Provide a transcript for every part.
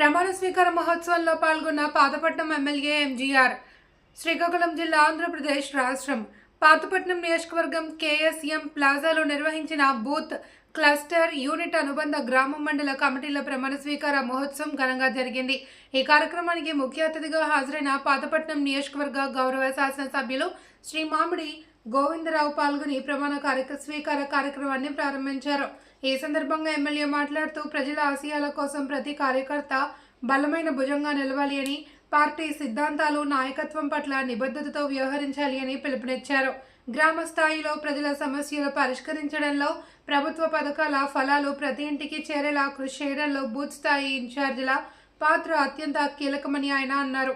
ప్రమాణ స్వీకార మహోత్సవంలో పాల్గొన్న పాతపట్నం ఎమ్మెల్యే ఎంజీఆర్ శ్రీకాకుళం జిల్లా ఆంధ్రప్రదేశ్ రాష్ట్రం పాతపట్నం నియోజకవర్గం కేఎస్ఎం ప్లాజాలో నిర్వహించిన బూత్ క్లస్టర్ యూనిట్ అనుబంధ గ్రామ మండల కమిటీల ప్రమాణ స్వీకార మహోత్సవం ఘనంగా జరిగింది. ఈ కార్యక్రమానికి ముఖ్య అతిథిగా హాజరైన పాతపట్నం నియోజకవర్గ గౌరవ శాసనసభ్యులు శ్రీ మామిడి గోవిందరావు పాల్గొని ప్రమాణ కార్యక్ర స్వీకార కార్యక్రమాన్ని ప్రారంభించారు. ఈ సందర్భంగా ఎమ్మెల్యే మాట్లాడుతూ ప్రజల ఆశయాల కోసం ప్రతి కార్యకర్త బలమైన భుజంగా నిలవాలి అని పార్టీ సిద్ధాంతాలు నాయకత్వం పట్ల నిబద్ధతతో వ్యవహరించాలి అని పిలుపునిచ్చారు. గ్రామ స్థాయిలో ప్రజల సమస్యలు పరిష్కరించడంలో ప్రభుత్వ పథకాల ఫలాలు ప్రతి ఇంటికి చేరేలా కృషి చేయడంలో బూత్ స్థాయి ఇన్ఛార్జీల పాత్ర అత్యంత కీలకమని ఆయన అన్నారు.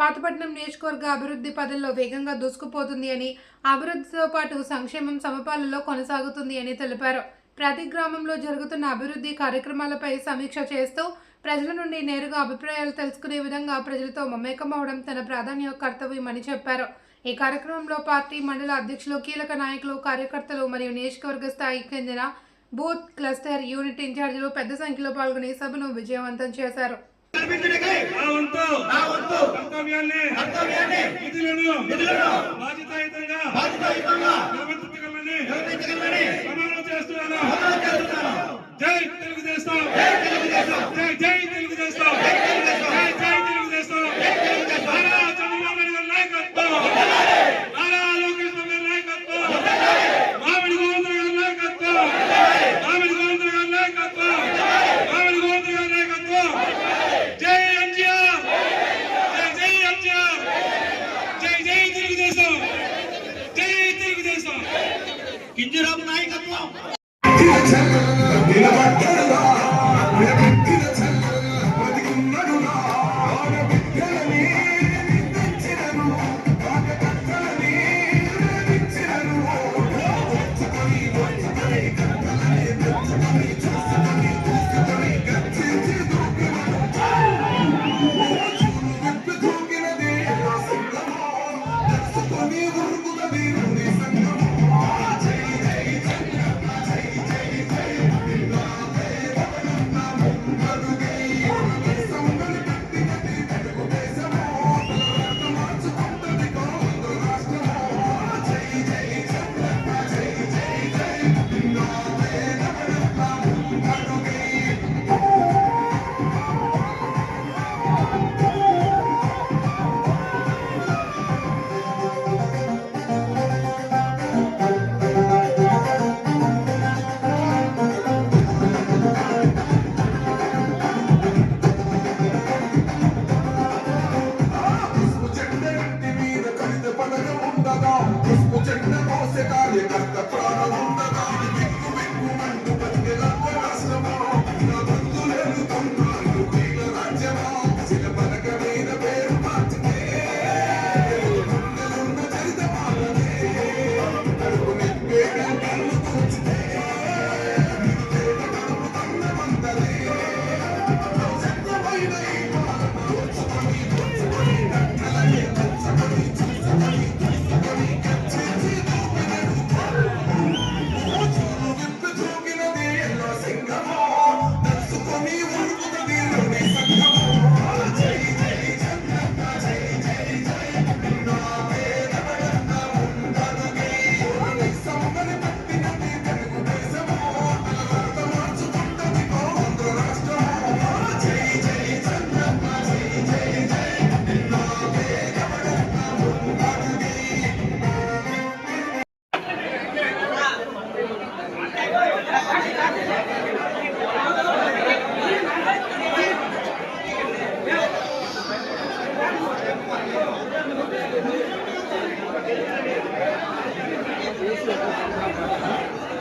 పాతపట్నం నియోజకవర్గ అభివృద్ధి పదంలో వేగంగా దూసుకుపోతుంది అని అభివృద్ధితో పాటు సంక్షేమం సమపాలలో కొనసాగుతుంది అని తెలిపారు. ప్రతి గ్రామంలో జరుగుతున్న అభివృద్ధి కార్యక్రమాలపై సమీక్ష చేస్తూ ప్రజల నుండి నేరుగా అభిప్రాయాలు తెలుసుకునే విధంగా ప్రజలతో మమేకమవడం తన ప్రాధాన్య కర్తవ్యమని చెప్పారు. ఈ కార్యక్రమంలో పార్టీ మండల అధ్యక్షులు కీలక నాయకులు కార్యకర్తలు మరియు నియోజకవర్గ స్థాయికి చెందిన బూత్ క్లస్టర్ యూనిట్ ఇన్ఛార్జీలు పెద్ద సంఖ్యలో పాల్గొని సభను విజయవంతం చేశారు. నా వంతు కర్తవ్యాన్ని విధులను బాధ్యతాయుతంగా నిర్వర్తించగలని ప్రమాణం చేస్తున్నాను. జై తెలుగుదేశం. జై జై తెలుగుదేశం. కింజరాపు నాయకత్వం. ఉండగా పుష్పు చిహ్నమో సితాలి కర్త ప్రాణముండగా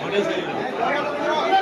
안녕하세요.